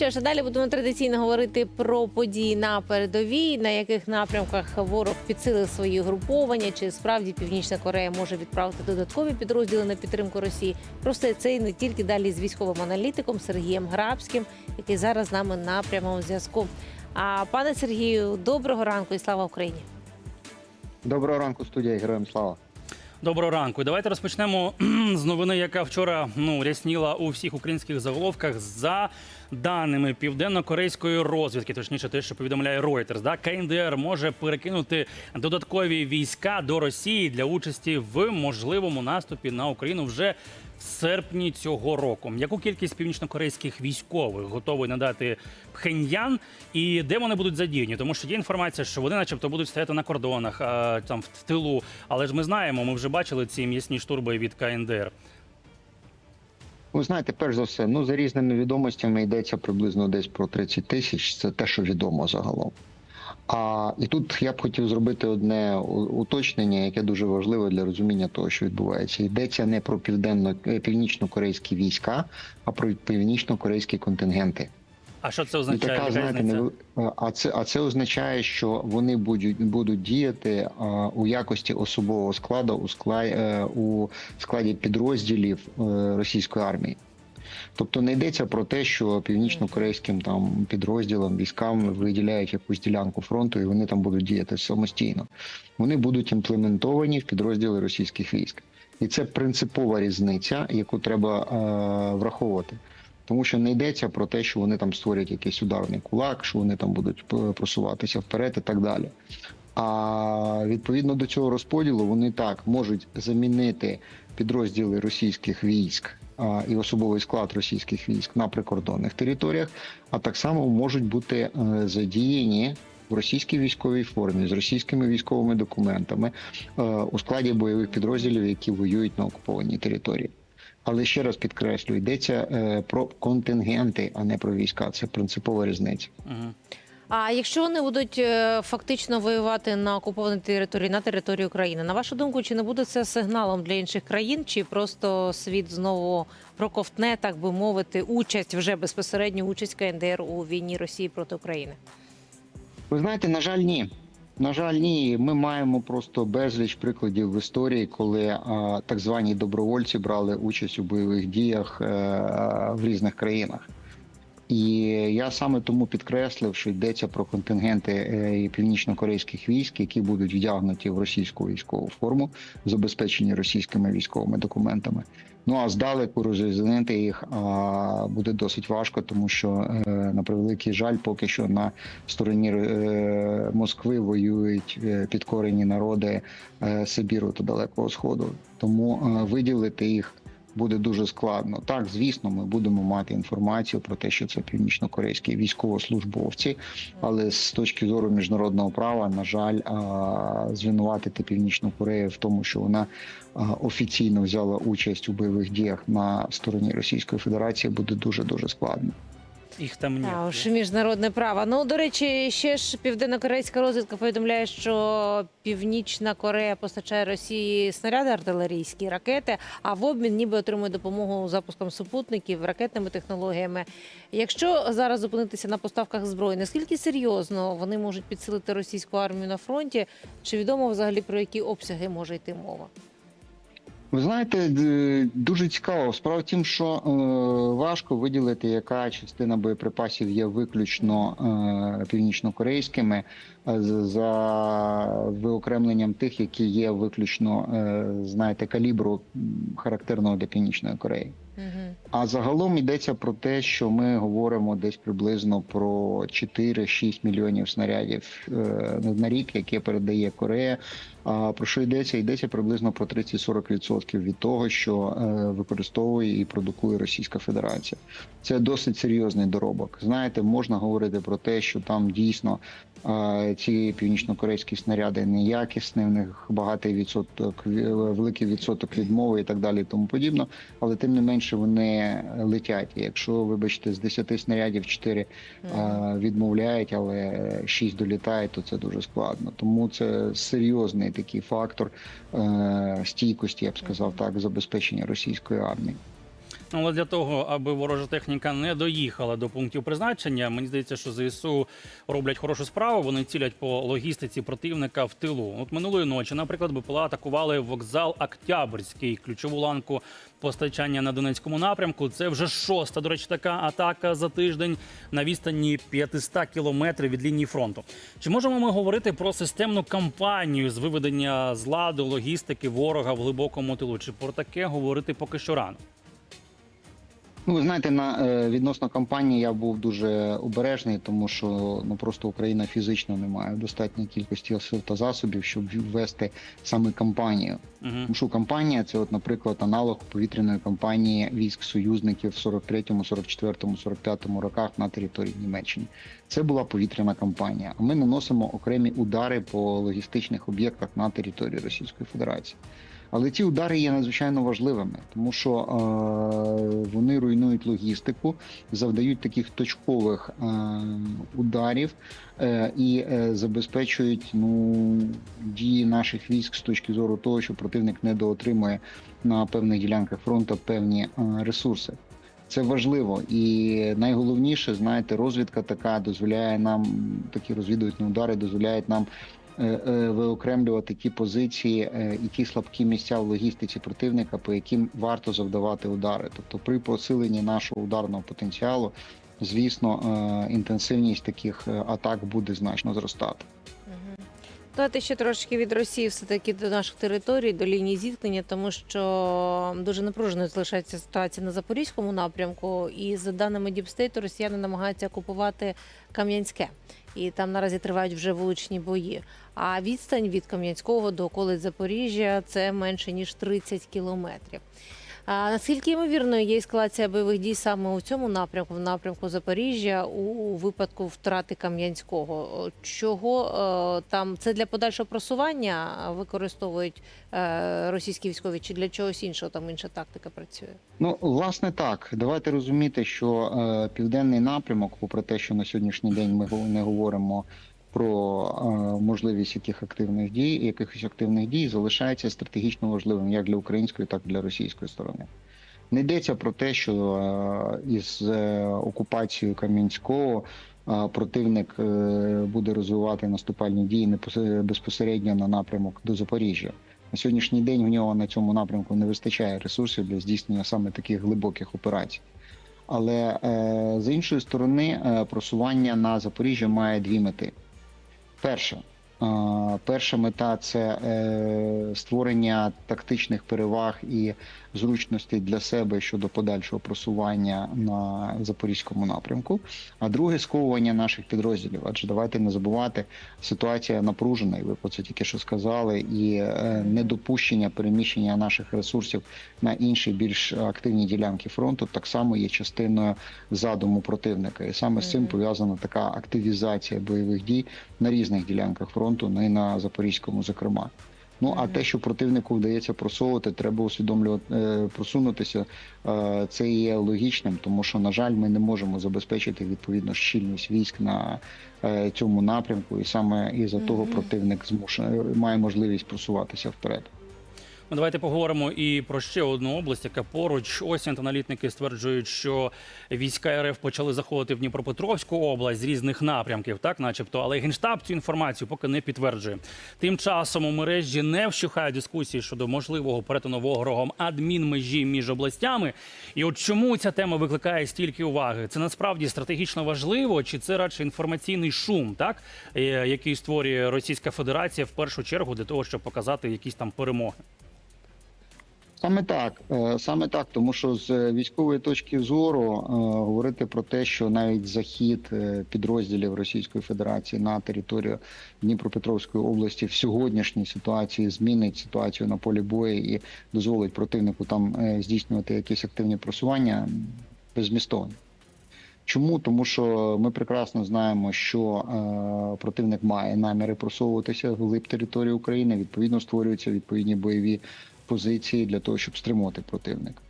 Що ж, далі будемо традиційно говорити про події на передовій, на яких напрямках ворог підсилив свої груповання, чи справді Північна Корея може відправити додаткові підрозділи на підтримку Росії. Про все це і не тільки далі з військовим аналітиком Сергієм Грабським, який зараз з нами на прямому зв'язку. А пане Сергію, доброго ранку і слава Україні! Доброго ранку, студія героям слава. Доброго ранку. Давайте розпочнемо з новини, яка вчора ну рясніла у всіх українських заголовках. За даними південно-корейської розвідки, точніше, те, що повідомляє Reuters, да, КНДР може перекинути додаткові війська до Росії для участі в можливому наступі на Україну вже в серпні цього року. Яку кількість північно-корейських військових готовий надати Пхеньян і де вони будуть задіяні? Тому що є інформація, що вони, начебто, будуть стояти на кордонах, там в тилу. Але ж ми знаємо, ми вже бачили ці м'ясні штурби від КНДР. Ви знаєте, перш за все, ну за різними відомостями йдеться приблизно десь про 30 тисяч. Це те, що відомо загалом. А і тут я б хотів зробити одне уточнення, яке дуже важливе для розуміння того, що відбувається. Йдеться не про південно е, північно-корейські війська, а про північно-корейські контингенти. А що це означає? така, знаєте, не а це а це означає, що вони будуть будуть діяти а, у якості особового складу у складі у складі підрозділів е, російської армії. Тобто не йдеться про те, що північно-корейським там підрозділам військам виділяють якусь ділянку фронту, і вони там будуть діяти самостійно. Вони будуть імплементовані в підрозділи російських військ, і це принципова різниця, яку треба е, враховувати. Тому що не йдеться про те, що вони там створять якийсь ударний кулак, що вони там будуть просуватися вперед і так далі. А відповідно до цього розподілу вони так можуть замінити підрозділи російських військ а, і особовий склад російських військ на прикордонних територіях, а так само можуть бути е, задіяні в російській військовій формі з російськими військовими документами е, у складі бойових підрозділів, які воюють на окупованій території. Але ще раз підкреслю, йдеться е, про контингенти, а не про війська. Це принципова різниця. А якщо вони будуть е, фактично воювати на окупованій території на території України, на вашу думку, чи не буде це сигналом для інших країн, чи просто світ знову проковтне, так би мовити, участь вже безпосередню участь КНДР у війні Росії проти України? Ви знаєте, на жаль, ні. На жаль, ні. Ми маємо просто безліч прикладів в історії, коли а, так звані добровольці брали участь у бойових діях а, в різних країнах. І я саме тому підкреслив, що йдеться про контингенти е, північно-корейських військ, які будуть вдягнуті в російську військову форму, забезпечені російськими військовими документами. Ну а здалеку розрізнити їх а, буде досить важко, тому що е, на превеликий жаль, поки що на стороні е, Москви воюють підкорені народи Сибіру та Далекого Сходу. Тому виділити їх буде дуже складно. Так, звісно, ми будемо мати інформацію про те, що це північно-корейські військовослужбовці, але з точки зору міжнародного права, на жаль, звинуватити Північну Корею в тому, що вона офіційно взяла участь у бойових діях на стороні Російської Федерації, буде дуже дуже складно. Їх там ні. А, ж міжнародне право. Ну до речі, ще ж південно-корейська розвідка повідомляє, що Північна Корея постачає Росії снаряди артилерійські ракети, а в обмін ніби отримує допомогу запуском супутників, ракетними технологіями. Якщо зараз зупинитися на поставках зброї, наскільки серйозно вони можуть підсилити російську армію на фронті? Чи відомо взагалі про які обсяги може йти мова? Ви знаєте, дуже цікаво. Справа в тім, що е, важко виділити, яка частина боєприпасів є виключно е, північнокорейськими, е, за виокремленням тих, які є виключно, е, знаєте, калібру характерного для Північної Кореї. Угу. А загалом йдеться про те, що ми говоримо десь приблизно про 4-6 мільйонів снарядів е, на рік, яке передає Корея. А про що йдеться? Йдеться приблизно про 30-40% від того, що е, використовує і продукує Російська Федерація. Це досить серйозний доробок. Знаєте, можна говорити про те, що там дійсно е, ці північно-корейські снаряди неякісні, в них багатий відсоток, великий відсоток відмови і так далі, і тому подібно. Але тим не менше вони летять. І Якщо, вибачте, з 10 снарядів 4 е, відмовляють, але 6 долітають, то це дуже складно. Тому це серйозний такий фактор е, стійкості, я б сказав так, забезпечення російської армії. Але для того, аби ворожа техніка не доїхала до пунктів призначення, мені здається, що ЗСУ роблять хорошу справу. Вони цілять по логістиці противника в тилу. От минулої ночі, наприклад, БПЛА атакували вокзал Октябрьський, ключову ланку постачання на Донецькому напрямку. Це вже шоста, до речі, така атака за тиждень на відстані 500 кілометрів від лінії фронту. Чи можемо ми говорити про системну кампанію з виведення з ладу логістики ворога в глибокому тилу? Чи про таке говорити поки що рано? Ну, ви знаєте, на е, відносно кампанії я був дуже обережний, тому що ну просто Україна фізично не має достатньої кількості сил та засобів, щоб ввести саме кампанію. Угу. Тому що кампанія це, от, наприклад, аналог повітряної кампанії військ союзників в 43-му, 44-му, 45-му роках на території Німеччини. Це була повітряна кампанія. А ми наносимо окремі удари по логістичних об'єктах на території Російської Федерації. Але ці удари є надзвичайно важливими, тому що е, логістику, завдають таких точкових е, ударів е, і е, забезпечують ну, дії наших військ з точки зору того, що противник недоотримує на певних ділянках фронту певні ресурси. Це важливо і найголовніше, знаєте, розвідка така дозволяє нам такі розвідувальні удари, дозволяють нам виокремлювати ті позиції е, і ті слабкі місця в логістиці противника, по яким варто завдавати удари. Тобто, при посиленні нашого ударного потенціалу, звісно, е, інтенсивність таких е, атак буде значно зростати. Мгм. Ще трошки від Росії все-таки до наших територій, до лінії зіткнення, тому що дуже напруженою залишається ситуація на Запорізькому напрямку. І за даними Діпстейту, росіяни намагаються окупувати Кам'янське. І там наразі тривають вже вуличні бої. А відстань від Кам'янського до околиць Запоріжжя це менше ніж 30 кілометрів. А наскільки ймовірною є ескалація бойових дій саме у цьому напрямку, в напрямку Запоріжжя, у випадку втрати Кам'янського? Чого е, там це для подальшого просування використовують е, російські військові, чи для чогось іншого там інша тактика працює? Ну, власне, так. Давайте розуміти, що е, південний напрямок, попри те, що на сьогоднішній день ми не говоримо про е, можливість яких активних дій, якихось активних дій, залишається стратегічно важливим як для української, так і для російської сторони. Не йдеться про те, що е, із е, окупацією Кам'янського противник буде розвивати наступальні дії непос- безпосередньо на напрямок до Запоріжжя. На сьогоднішній день в нього на цьому напрямку не вистачає ресурсів для здійснення саме таких глибоких операцій. Але з іншої сторони, просування на Запоріжжя має дві мети. Перша, е, перша мета це е, створення тактичних переваг і зручностей для себе щодо подальшого просування на запорізькому напрямку. А друге сковування наших підрозділів. Адже давайте не забувати, ситуація напружена, і ви про це тільки що сказали, і е, недопущення переміщення наших ресурсів на інші більш активні ділянки фронту так само є частиною задуму противника. І саме з цим пов'язана така активізація бойових дій на різних ділянках фронту, ну і на запорізькому, зокрема. Ну а те, що противнику вдається просовувати, треба усвідомлювати е, просунутися. е, Це є логічним, тому що, на жаль, ми не можемо забезпечити відповідно щільність військ на е, цьому напрямку, і саме із за того противник змушений має можливість просуватися вперед. Ну, давайте поговоримо і про ще одну область, яка поруч. Ось аналітники стверджують, що війська РФ почали заходити в Дніпропетровську область з різних напрямків, так, начебто, але генштаб цю інформацію поки не підтверджує. Тим часом у мережі не вщухають дискусії щодо можливого перетину ворогом адмінмежі між областями. І от чому ця тема викликає стільки уваги? Це насправді стратегічно важливо, чи це радше інформаційний шум, так е, який створює Російська Федерація в першу чергу для того, щоб показати якісь там перемоги? Саме так, е, саме так, тому що з військової точки зору е, говорити про те, що навіть захід е, підрозділів Російської Федерації на територію Дніпропетровської області в сьогоднішній ситуації змінить ситуацію на полі бою і дозволить противнику там здійснювати якісь активні просування беззмістовно. Чому? Тому що ми прекрасно знаємо, що е, противник має наміри просовуватися в глиб території України. Відповідно, створюються відповідні бойові позиції для того, щоб стримувати противника.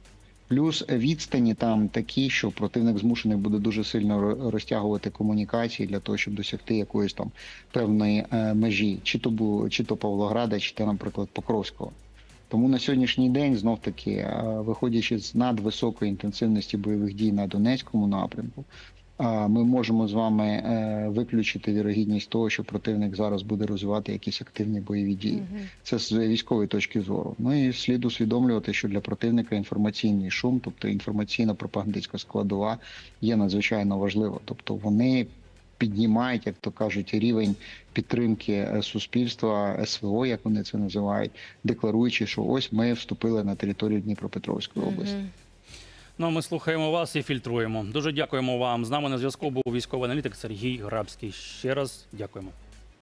Плюс відстані там такі, що противник змушений буде дуже сильно розтягувати комунікації для того, щоб досягти якоїсь там певної е, межі, чи то бу, чи то Павлограда, чи то, наприклад, Покровського. Тому на сьогоднішній день знов таки, е, виходячи з надвисокої інтенсивності бойових дій на Донецькому напрямку, ми можемо з вами е, виключити вірогідність того, що противник зараз буде розвивати якісь активні бойові дії. Це з військової точки зору. Ну і слід усвідомлювати, що для противника інформаційний шум, тобто інформаційно-пропагандистська складова, є надзвичайно важлива. Тобто вони піднімають, як то кажуть, рівень підтримки е, суспільства СВО, як вони це називають, декларуючи, що ось ми вступили на територію Дніпропетровської області. Ну, ми слухаємо вас і фільтруємо. Дуже дякуємо вам. З нами на зв'язку був військовий аналітик Сергій Грабський. Ще раз дякуємо.